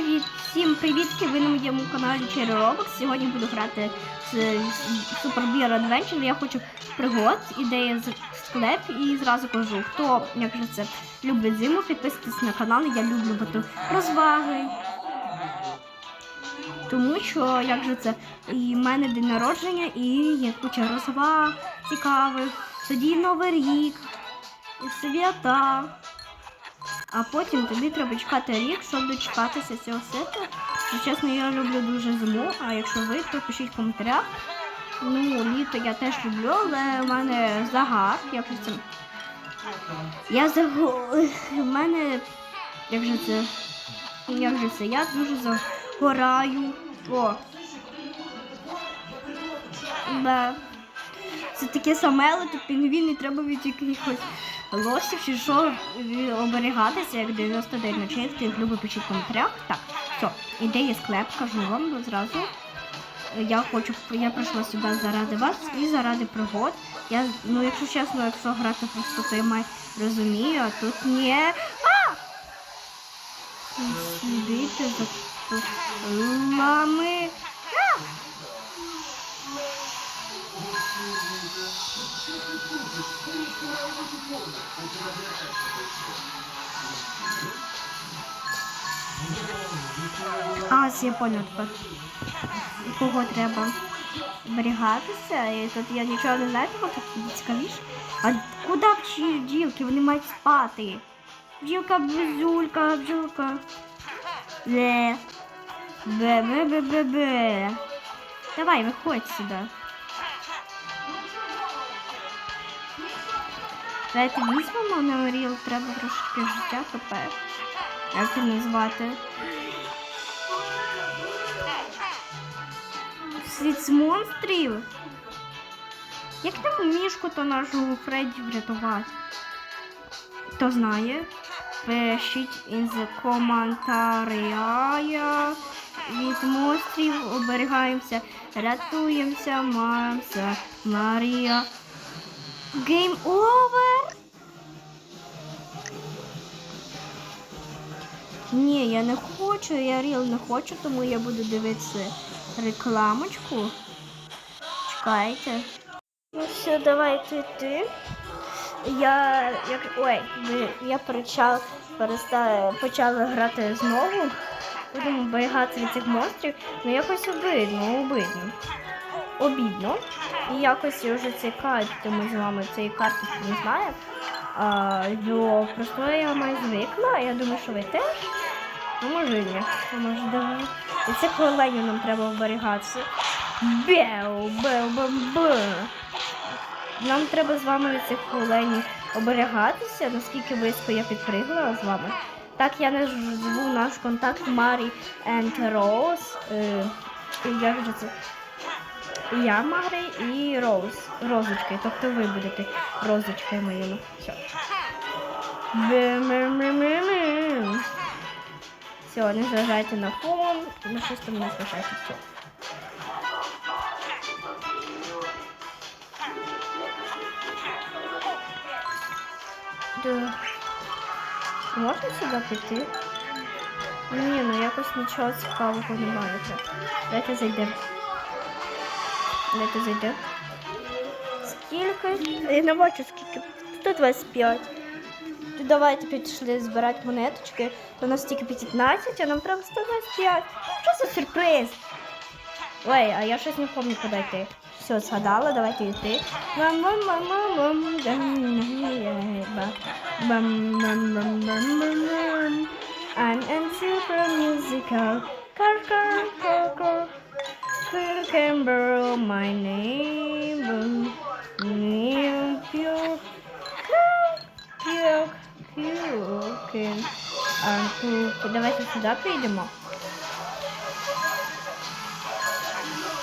Привіт! Всім привітки! Ви на моєму каналі Cherry Roblox. Сьогодні буду грати з Super Bear Adventure. Я хочу пригод, ідея з склеп і зразу кажу, хто як же це любить зиму, підписуйтесь на канал. Я люблю бути розваги. Тому що як же це і в мене день народження, і є куча розваг цікавих. Тоді Новий рік, свята. А потім тобі треба чекати рік, щоб дочекатися цього. Якщо чесно, я люблю дуже зиму, а якщо ви, то пишіть в коментарях. Ну, літо я теж люблю, але в мене загар. Як же це? Я заго... В мене. Як же це? Як же це? Я дуже загораю. О. Да. Це таке саме, але тут пінгвіни треба від якихось лосів що оберігатися, як 99 ночей, хто їх любить пишіть в коментарях. Так, все, ідея склеп, кажу вам зразу. Я хочу, я прийшла сюди заради вас і заради пригод. Я, ну, якщо чесно, якщо грати просто, то я маю розумію, а тут ні. А! Слідити за лами. А! А, я понял тепер. Кого треба зберігатися. І тут я нічого не знаю, тому тут цікавіше. А куди бджілки? Вони мають спати. Бджілка, бджулька, бджілка. Бе. Бе, бе, бе, бе, бе. Давай, виходь сюди. Давайте візьмемо на Оріл, треба трошки життя тепер. Як це назвати? Світ з монстрів. Як там мішку то нашу Фредді врятувати? Хто знає? Пишіть із коментаря. Від монстрів оберігаємося, рятуємося, маємося, Марія. Game over? Ні, я не хочу, я ріл не хочу, тому я буду дивитися рекламочку. Чекайте. Ну все, давайте йти. Я як. Ой, я перестала почала грати знову. Будемо боягатися від цих монстрів. Ну якось обидно, обидно. Обідно. І якось я вже карт, ми з вами цієї карти не знаємо. А, до простої я маю звикла, я думаю, що ви теж. Ну, може і ні. А може давай. І цих оленів нам треба оберігатися. Беу, беу, беу, беу. Нам треба з вами від цих оленів оберігатися, наскільки близько я підпригла з вами. Так я назву наш контакт Марі and Rose. Е, як же це? Я Марі і Роуз. Розочки. Тобто ви будете розочкою моїми. Все. Все, не зважайте на фон, на щось там не зважайте. Все. Да. Можна сюди піти? Ні, ну якось нічого цікавого немає. Давайте зайдемо. Давайте зайдемо. Скільки? Я не бачу скільки. 125. Давай теперь пішли забирать монеточки. У нас тільки 15, а нам треба 125. Что за сюрприз? Ой, а я щось не помню, куда йти. Все, згадала, давайте йти. I'm in super musical. Car, car, car, car. Remember my name. Name pure. Pure. А, давайте сюди прийдемо.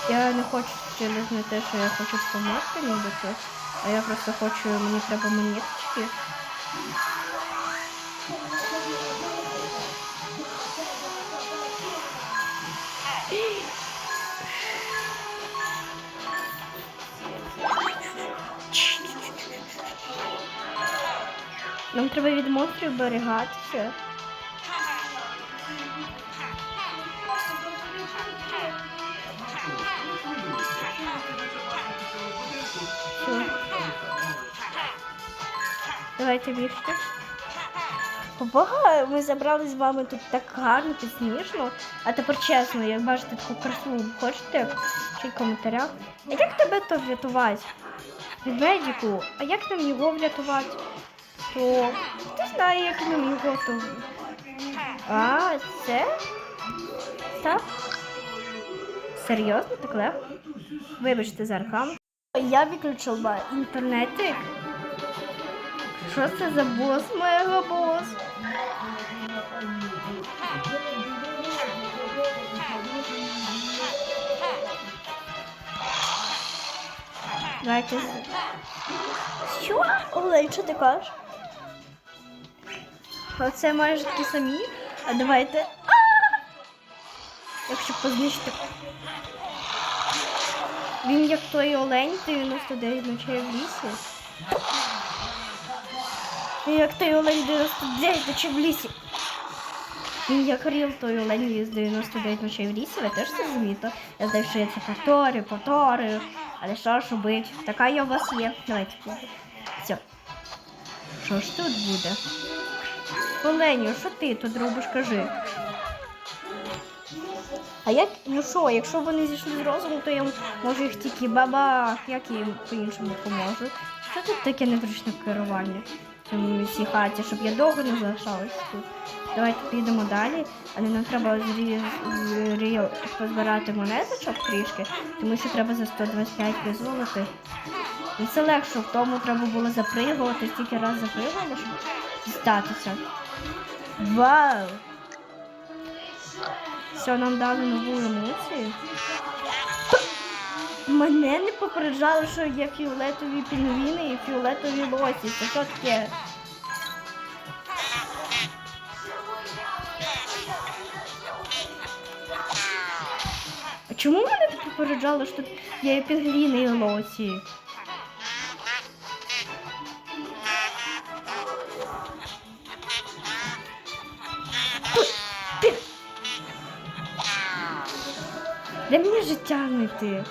Я не хочу через не те, що я хочу допомогти нібито, а я просто хочу, мені треба монеточки. Треба від монстрів берегатися. Давайте бігти. Побага, ми забрали з вами тут так гарно, так смішно. А тепер чесно, як бачите таку красу, хочете чи в коментарях. А як тебе то врятувати? Від медику, а як нам його врятувати? То хто знає, як нам його то. А, це? Так? Серйозно, так легко? Вибачте за рекламу. Я виключила інтернетик. Що це за бос? Мега бос. Давайте. Що? Олень, що ти кажеш? Оце майже такі самі. А давайте. Якщо познищити. Він як той олень 99 ночей в лісі. Він як той олень 99 ночей в лісі. Він як ріл той олень з 99 ночей в лісі, ви теж це розумієте? Я знаю, що я це повторюю, повторюю. Але що ж робити? Така я у вас є. Давайте. Все. Що ж тут буде? Оленю, що ти тут робиш, кажи? А як, ну що, якщо вони зійшли з розуму, то я можу їх тільки бабах, як їм по-іншому поможу. Що тут таке незручне керування в цьому цій хаті, щоб я довго не залишалась тут. Давайте підемо далі, але нам треба з Рі- з Ріо позбирати монеточок трішки, тому що треба за 125 визволити. І це легше, в тому треба було запригувати, стільки раз запригувала, щоб дістатися. Вау! Все, нам дали нову емоцію. Мене не попереджали, що є фіолетові пінгвіни і фіолетові лосі. Це що таке? А чому мене не попереджали, що є пінгвіни і лосі? Де мені життя знайти?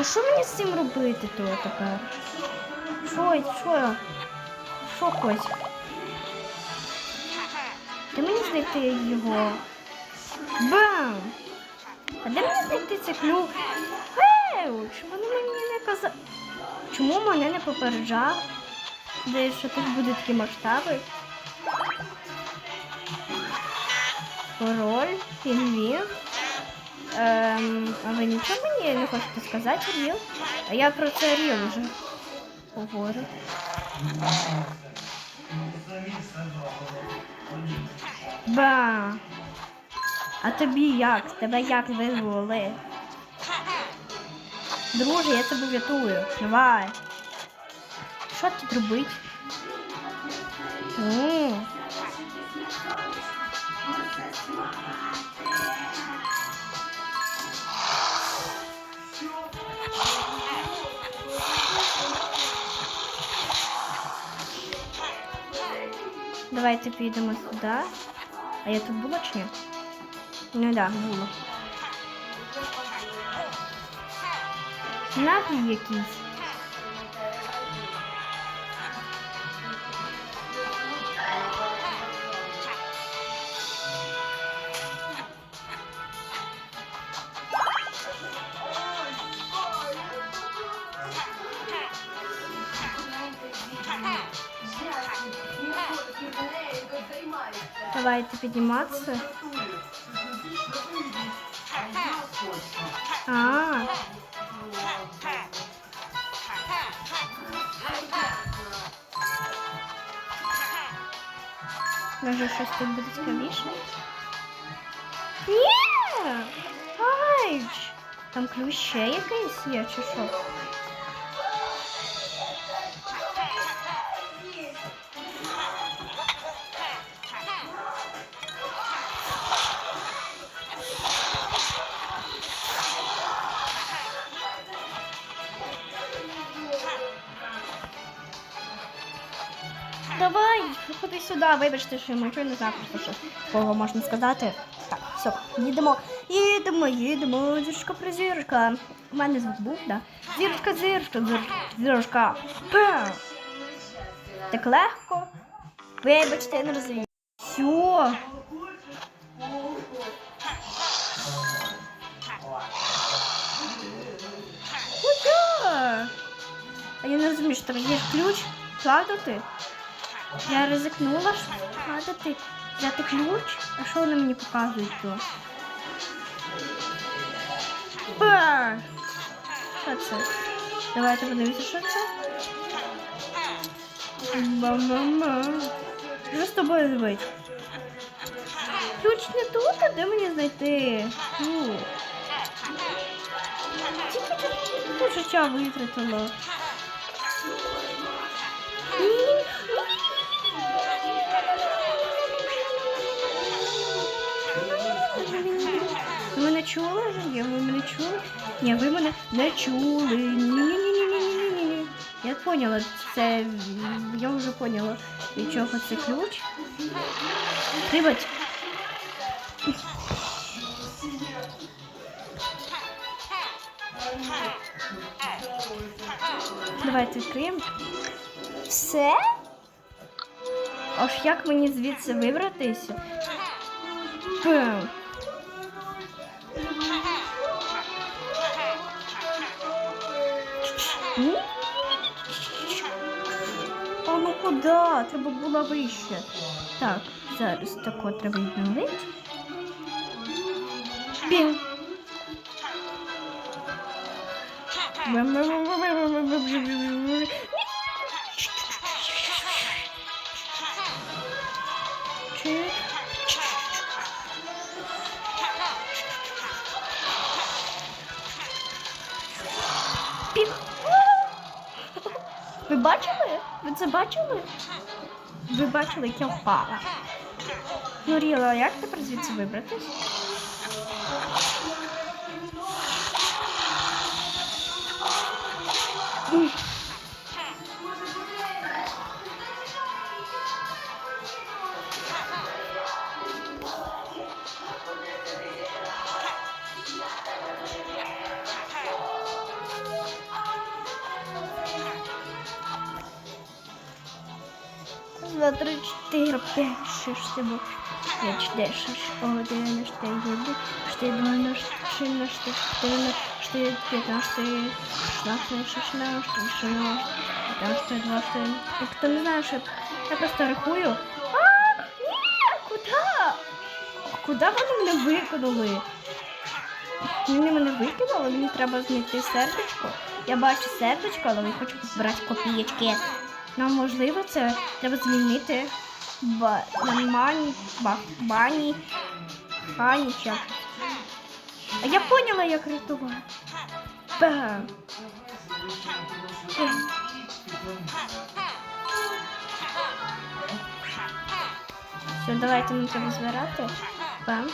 А що мені з цим робити то тепер? Що, що? Що хоч? Де мені знайти його? Бам! А де мені знайти цей ключ? Еу, чому мені не казали? Чому мене не попереджав? Де що тут будуть такі масштаби? Король, пінгвін. Ем, а ви нічого мені не хочете сказати, Ріл? А я про це Ріл вже говорю. Ба! А тобі як? Тебе як визволи? Друже, я тебе врятую. Давай. Що тут робить? М. Давайте підемо сюди. А я тут була чи ні? Ну так, да, було. Наглі якісь. Давайте підніматися. А. Може щось тут буде цікавіше? Ні! Айч! Там ключ ще якийсь є, чи що? Давай, вибачте, що я мовчу, не знаю, просто що кого можна сказати. Так, все, їдемо. Їдемо, їдемо. Зірочка про зірочка. У мене звук був, да? Зірочка, зірочка, зірочка, зірочка. Так легко. Вибачте, я не розумію. Все. Куда? А я не розумію, що там є ключ вкладати. Я ризикнула вкладати, взяти ключ. А що вони мені показують то? Ба! Що це? Давайте подивимося, що це. Мама. Що з тобою зробити? Ключ не тут, а де мені знайти? Тільки тут життя витратила. Чули? Ні, ви мене чули? Ні, ви мене не чули. Ні-ні-ні-ні-ні-ні. Я поняла, це я вже поняла, від чого це ключ. Прибать. Давайте відкриємо. Все? Аж як мені звідси вибратися? Пем. Куди? Треба було вище. Так, зараз тако треба відновити. Пім. Ви бачили? Це бачили? Ви бачили, як я впала? Нуріла, як тепер звідси вибратись? Два, три, чотири, п'ять, шість, сім, п'ять, шість, один, чотири, один, чотири, два, чотири, чотири, чотири, чотири, п'ятнадцять, шістнадцять, шістнадцять, шістнадцять, п'ятнадцять, двадцять. Як хто не знає, що я просто рахую. А, ні, куди? Куди вони мене викинули? Вони мене викинули, мені треба знайти сердечко. Я бачу сердечко, але я хочу збирати копієчки. Нам можливо це треба змінити ба мані, ба, бані, хані чи як. А я поняла, як рятувати. Все, давайте ми треба збирати. Бам.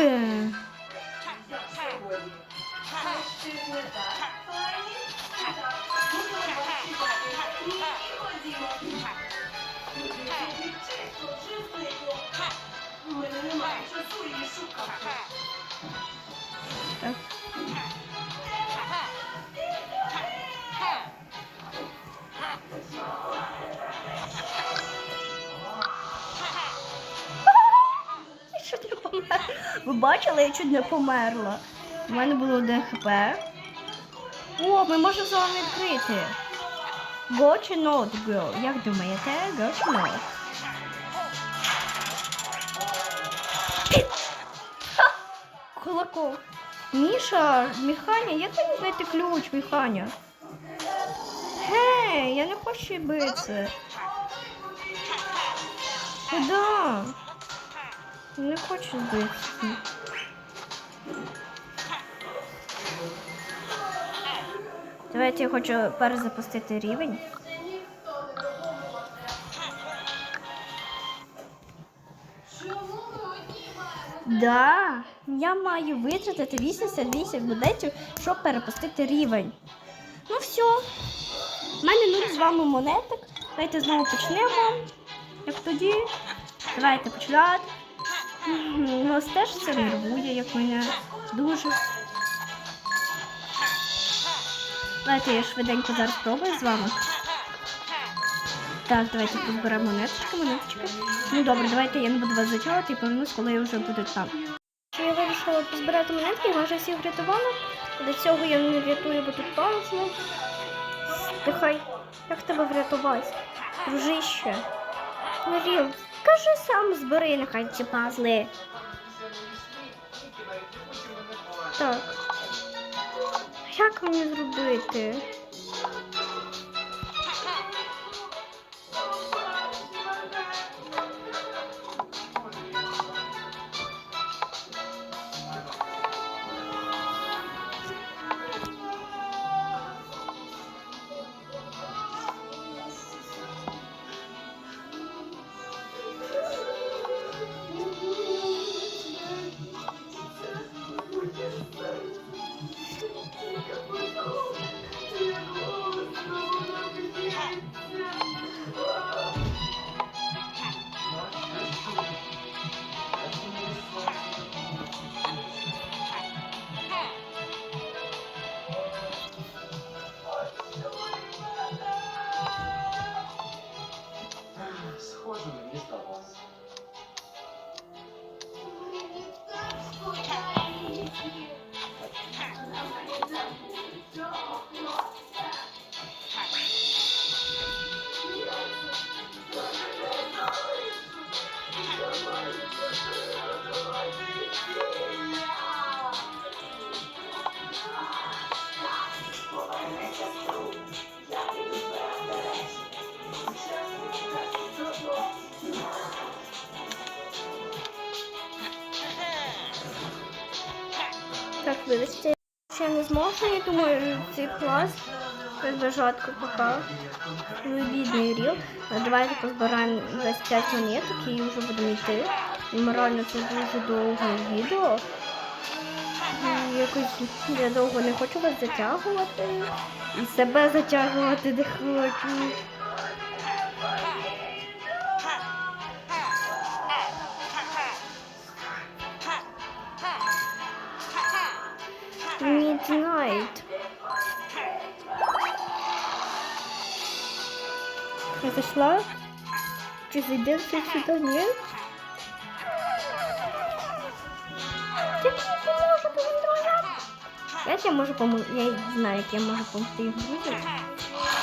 Бам. Так. Бачили, я чуть не померла. У мене було один хп. О, ми можемо з вами відкрити. Go чи not go? Як думаєте? Go чи not? Кулаков. Міша, Міханя, як мені знайти ключ, Міханя? Гей, я не хочу битися. Куда? Не хочу битися. Давайте я хочу перезапустити рівень. Да, я маю витратити 88 монетів, щоб перепустити рівень. Ну все. У мене нуль з вами монеток. Давайте знову почнемо. Як тоді? Давайте починати. Вас теж це нервує, як мене. Дуже. Давайте я швиденько зараз спробую з вами. Так, давайте позберемо монеточки, монеточки. Ну добре, давайте я не буду вас затягувати і повернусь, коли я вже буду там. Я вирішила позбирати монетки, майже всіх врятувала. До цього я не врятую, бо тут паузно. Нехай, як тебе врятувати? Дружище. Наріл, кажи сам збери, нехай ці пазли. Так. Як мені зробити? Зможу, я думаю, цей клас жорстко пока. Ну, бідний ріл. Давайте позбираємо 25 монеток і вже будемо йти. І морально це дуже довге відео. І Якось я довго не хочу вас затягувати. Себе затягувати не хочу. Midnight. Я зайшла? Чи зайде все сюди? Ні? Я тобі поможу, поможу. Як я можу помогти? Я знаю, як я можу допомогти їм друзям.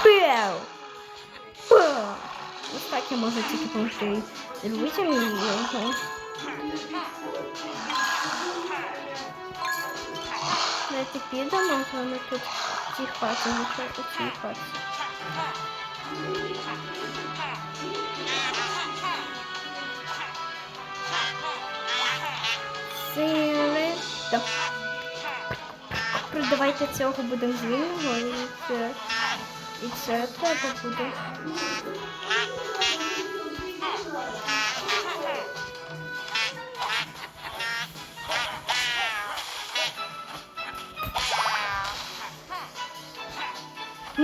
Пеу! Пеу! Ось так я можу тільки допомогти друзям і його. Давайте підемо, а вони тут в цій хаті, нічого у цій хаті. Сили. Так. Давайте цього будемо звільнимо і це треба буде.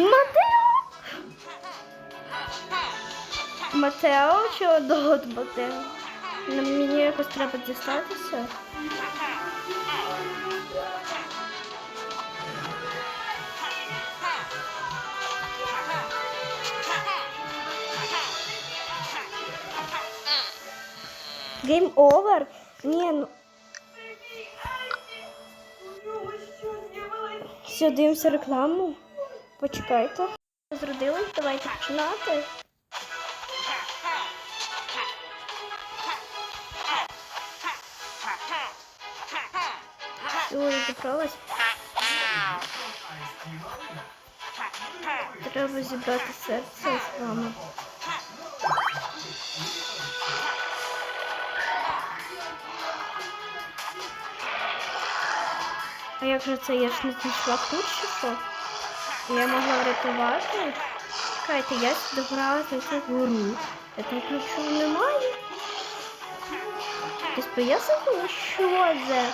Матео! Матео чи одного Матео? Нам мені якось треба дістатися. Гейм овер? Ні, ну. Все, дивимося рекламу. Почекайте. Зродилась, давайте починати. Все, я забралась. Треба зібрати серце з вами. А як же це? Я ж не знайшла ключ чи що? Я могла врятувати. Чекайте, я добралася на цю. Я там ключу немає. Десь пояснив, що це?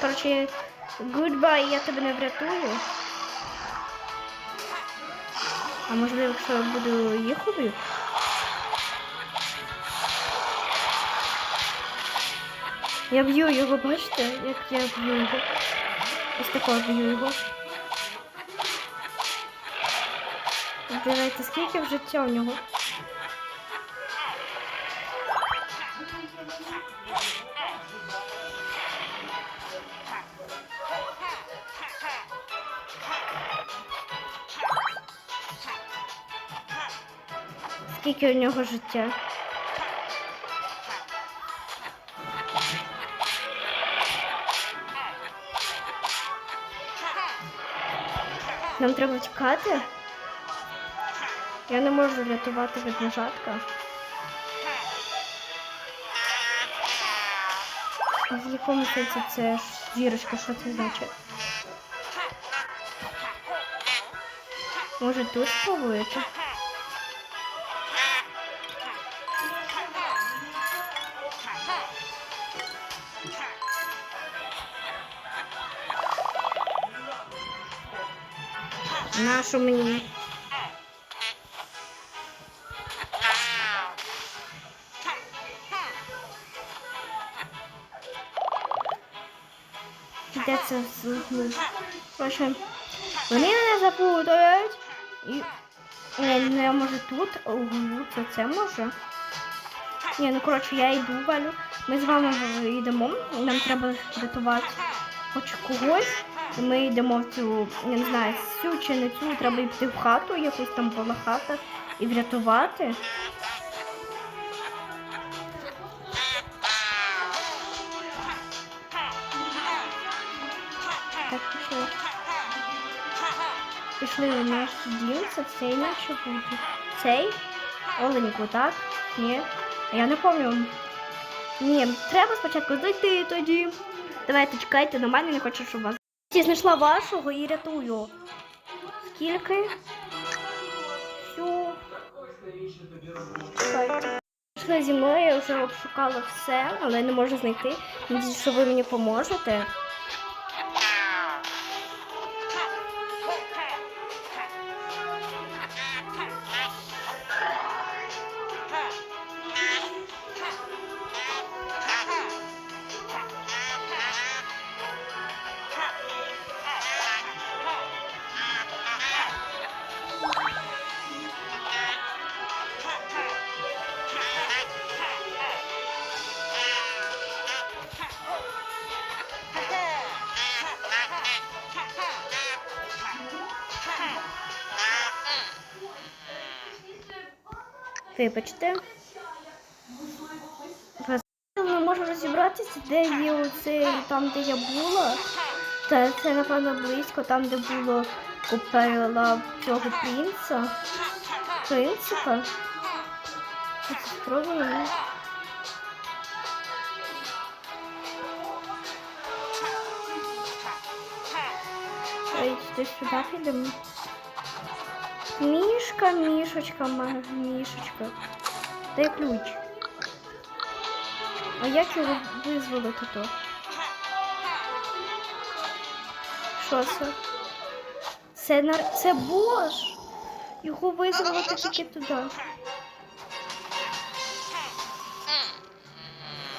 Коротше, goodbye, я тебе не врятую. А можливо, якщо я буду їх? Я б'ю його, бачите, як я б'ю його. Ось такого б'ю його. Вбивайте, скільки в життя у нього? Скільки у нього життя? Нам треба тікати. Я не можу рятувати від нажатка. А В якому сенсі це зірочка, що це значить? Може тут спробуєте? Нашу мені. Це зловив? Короче, вони мене запутають. І... Не, не може тут. Ого, це це може. Ні, ну коротше, я йду, Валю. Ми з вами йдемо. Нам треба рятувати хоч когось. Ми йдемо в цю, я не знаю, цю чи не цю, треба йти в хату, якусь там була хата, і врятувати. Пішли наш дім, це цей наче буде. Цей? Оленьку, так? Ні. Я не пам'ятаю. Ні, треба спочатку дойти тоді. Давайте чекайте на мене, не хочу, щоб вас. Я знайшла вашого і рятую. Скільки? Всю. Чекайте. Зі мною, я вже обшукала все, але не можу знайти. Надіюсь, що ви мені поможете. Вибачте. Не можу розібратися, де є оце, там, де я була. Та це, напевно, близько, там, де було купила цього принца. Принципа. Спробуємо. Ой, сюди підемо. Мішка, мішечка, мішечка. Дай ключ. А як його визволити то? Що це? Це нар... це бош! Його визволити тільки туди.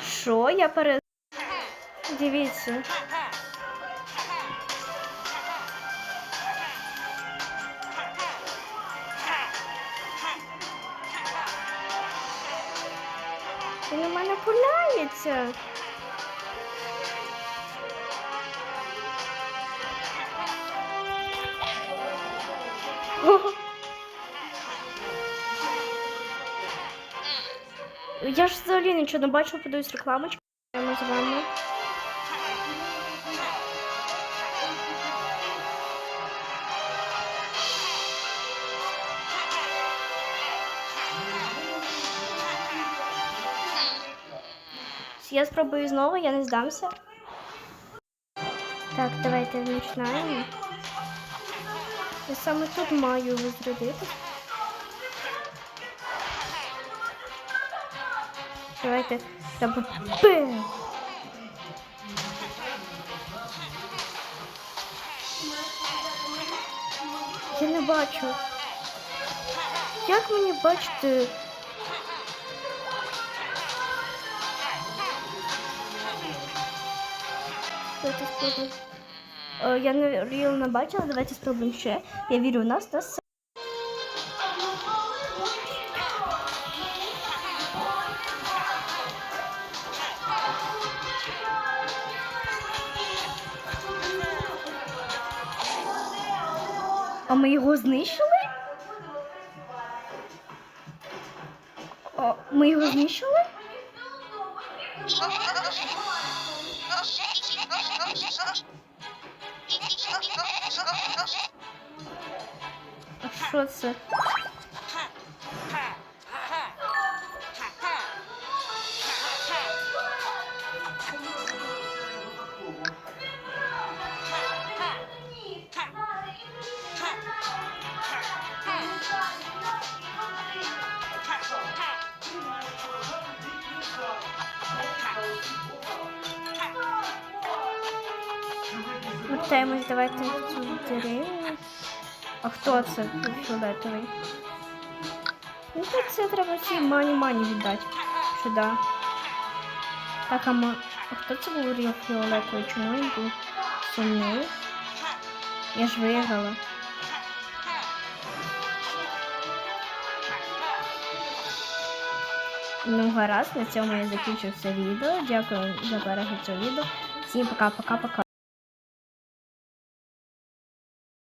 Що? Я пере... Дивіться. пуляється. Я ж взагалі нічого не бачу, подивись рекламочку. Ми з вами. Я спробую знову, я не здамся. Так, давайте починаємо. Я саме тут маю розрядити. Давайте. Бем! Я не бачу. Як мені бачити? Давайте спробуємо. Е, Я не ріл не бачила, давайте спробуємо ще. Я вірю в нас, нас. А ми його знищили? О, ми його знищили? А що це? Вертаємось, давайте в цю деревню. А хто це фіолетовий? Ну так це треба цій мані мані віддати. Сюди. Так, а, ма... а хто це був ріл фіолетовий? Чому він був сумний? Я ж виграла. Ну, гаразд, на цьому я закінчу це відео. Дякую за перегляд цього відео. Всім пока-пока-пока.